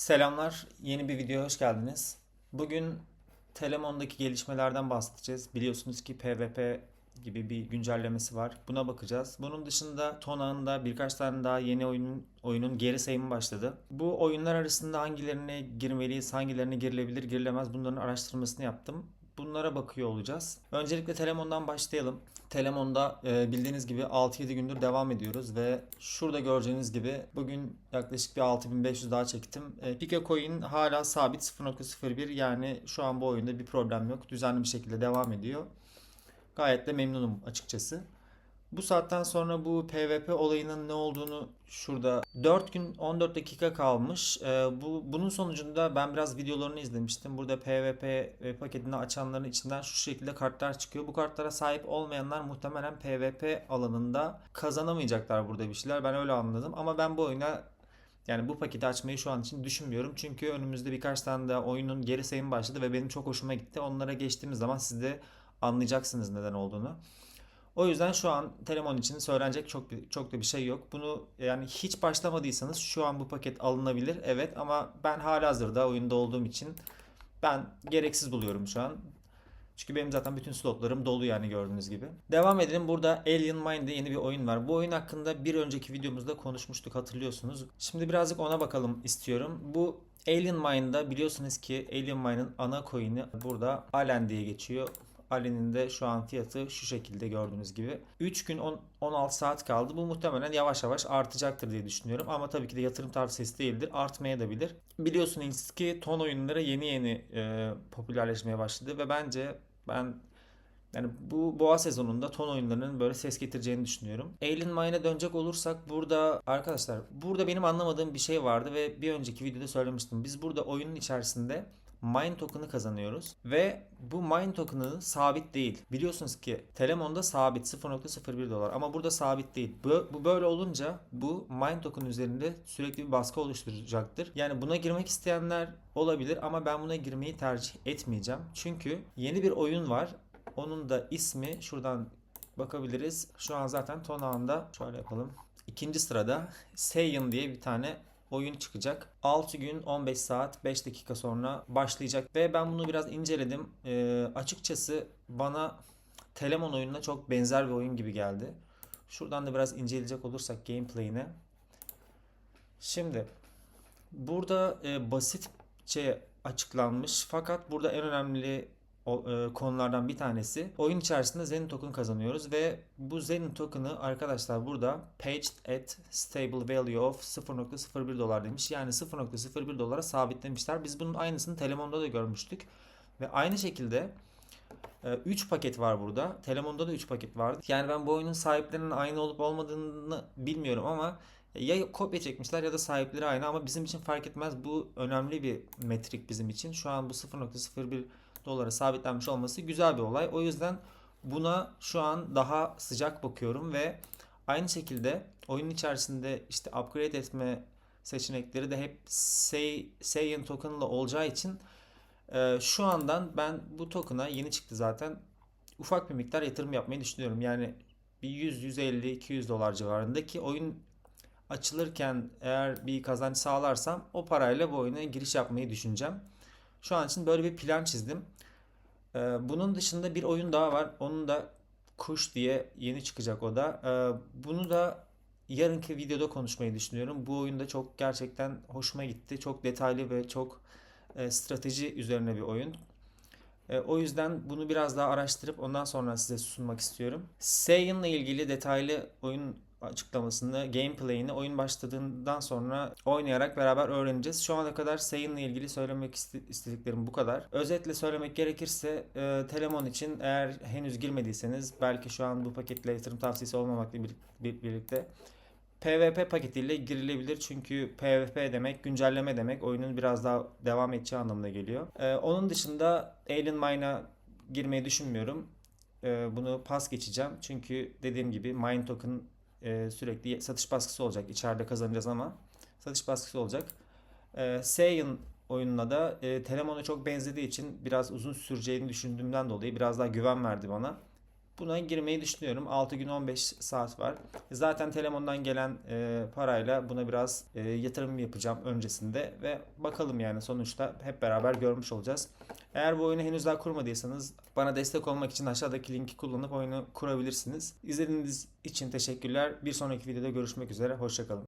Selamlar, yeni bir videoya hoş geldiniz. Bugün Telemon'daki gelişmelerden bahsedeceğiz. Biliyorsunuz ki PvP gibi bir güncellemesi var. Buna bakacağız. Bunun dışında Ton ağında birkaç tane daha yeni oyunun, oyunun geri sayımı başladı. Bu oyunlar arasında hangilerine girmeliyiz, hangilerine girilebilir, girilemez bunların araştırmasını yaptım. Bunlara bakıyor olacağız. Öncelikle Telemon'dan başlayalım. Telemon'da e, bildiğiniz gibi 6-7 gündür devam ediyoruz ve şurada göreceğiniz gibi bugün yaklaşık bir 6500 daha çektim. E, Pika Coin hala sabit 0.01 yani şu an bu oyunda bir problem yok. Düzenli bir şekilde devam ediyor. Gayet de memnunum açıkçası. Bu saatten sonra bu PvP olayının ne olduğunu şurada 4 gün 14 dakika kalmış. Ee, bu bunun sonucunda ben biraz videolarını izlemiştim. Burada PvP paketini açanların içinden şu şekilde kartlar çıkıyor. Bu kartlara sahip olmayanlar muhtemelen PvP alanında kazanamayacaklar burada bir şeyler. Ben öyle anladım. Ama ben bu oyuna yani bu paketi açmayı şu an için düşünmüyorum. Çünkü önümüzde birkaç tane daha oyunun geri sayımı başladı ve benim çok hoşuma gitti. Onlara geçtiğimiz zaman siz de anlayacaksınız neden olduğunu. O yüzden şu an Telemon için söylenecek çok çok da bir şey yok. Bunu yani hiç başlamadıysanız şu an bu paket alınabilir. Evet ama ben halihazırda oyunda olduğum için ben gereksiz buluyorum şu an. Çünkü benim zaten bütün slotlarım dolu yani gördüğünüz gibi. Devam edelim. Burada Alien Mind'de yeni bir oyun var. Bu oyun hakkında bir önceki videomuzda konuşmuştuk hatırlıyorsunuz. Şimdi birazcık ona bakalım istiyorum. Bu Alien Mind'da biliyorsunuz ki Alien Mind'ın ana coin'i burada Alien diye geçiyor. Ali'nin de şu an fiyatı şu şekilde gördüğünüz gibi. 3 gün on- 16 saat kaldı. Bu muhtemelen yavaş yavaş artacaktır diye düşünüyorum. Ama tabii ki de yatırım tavsiyesi değildir. Artmaya da bilir. Biliyorsunuz ki ton oyunları yeni yeni e, popülerleşmeye başladı ve bence ben yani bu boğa sezonunda ton oyunlarının böyle ses getireceğini düşünüyorum. Alien Mine'e dönecek olursak burada arkadaşlar burada benim anlamadığım bir şey vardı ve bir önceki videoda söylemiştim. Biz burada oyunun içerisinde Mine token'ı kazanıyoruz ve bu Mine token'ı sabit değil. Biliyorsunuz ki Telemon'da sabit 0.01 dolar ama burada sabit değil. Bu, bu böyle olunca bu Mine token üzerinde sürekli bir baskı oluşturacaktır. Yani buna girmek isteyenler olabilir ama ben buna girmeyi tercih etmeyeceğim. Çünkü yeni bir oyun var. Onun da ismi şuradan bakabiliriz. Şu an zaten ton ağında şöyle yapalım. İkinci sırada Saiyan diye bir tane oyun çıkacak. 6 gün 15 saat 5 dakika sonra başlayacak ve ben bunu biraz inceledim. Ee, açıkçası bana Telemon oyununa çok benzer bir oyun gibi geldi. Şuradan da biraz inceleyecek olursak gameplay'ine. Şimdi burada e, basitçe açıklanmış fakat burada en önemli e, konulardan bir tanesi oyun içerisinde Zen token kazanıyoruz ve bu Zen token'ı arkadaşlar burada paged at stable value of 0.01 dolar demiş. Yani 0.01 dolara sabitlemişler. Biz bunun aynısını Telemon'da da görmüştük. Ve aynı şekilde 3 paket var burada. Telemon'da da 3 paket vardı. Yani ben bu oyunun sahiplerinin aynı olup olmadığını bilmiyorum ama ya kopya çekmişler ya da sahipleri aynı ama bizim için fark etmez. Bu önemli bir metrik bizim için. Şu an bu 0.01 dolara sabitlenmiş olması güzel bir olay. O yüzden buna şu an daha sıcak bakıyorum ve aynı şekilde oyun içerisinde işte upgrade etme seçenekleri de hep Say, Saiyan token'la olacağı için e, şu andan ben bu token'a yeni çıktı zaten ufak bir miktar yatırım yapmayı düşünüyorum. Yani bir 100, 150, 200 dolar civarındaki oyun açılırken eğer bir kazanç sağlarsam o parayla bu oyuna giriş yapmayı düşüneceğim. Şu an için böyle bir plan çizdim. Ee, bunun dışında bir oyun daha var. Onun da Kuş diye yeni çıkacak o da. Ee, bunu da yarınki videoda konuşmayı düşünüyorum. Bu oyunda çok gerçekten hoşuma gitti. Çok detaylı ve çok e, strateji üzerine bir oyun. E, o yüzden bunu biraz daha araştırıp ondan sonra size sunmak istiyorum. Saiyan'la ilgili detaylı oyun açıklamasını, gameplay'ini oyun başladığından sonra oynayarak beraber öğreneceğiz. Şu ana kadar Saiyan'la ilgili söylemek iste- istediklerim bu kadar. Özetle söylemek gerekirse e, Telemon için eğer henüz girmediyseniz belki şu an bu paketle yatırım tavsiyesi olmamakla bir- bir- birlikte PvP paketiyle girilebilir çünkü PvP demek güncelleme demek oyunun biraz daha devam edeceği anlamına geliyor. Ee, onun dışında Alien Mine'a girmeyi düşünmüyorum. Ee, bunu pas geçeceğim çünkü dediğim gibi Mine Token e, sürekli satış baskısı olacak. İçeride kazanacağız ama satış baskısı olacak. Ee, Saiyan oyununa da e, Telemon'a çok benzediği için biraz uzun süreceğini düşündüğümden dolayı biraz daha güven verdi bana. Buna girmeyi düşünüyorum. 6 gün 15 saat var. Zaten Telemon'dan gelen e, parayla buna biraz e, yatırım yapacağım öncesinde ve bakalım yani sonuçta hep beraber görmüş olacağız. Eğer bu oyunu henüz daha kurmadıysanız bana destek olmak için aşağıdaki linki kullanıp oyunu kurabilirsiniz. İzlediğiniz için teşekkürler. Bir sonraki videoda görüşmek üzere. Hoşçakalın.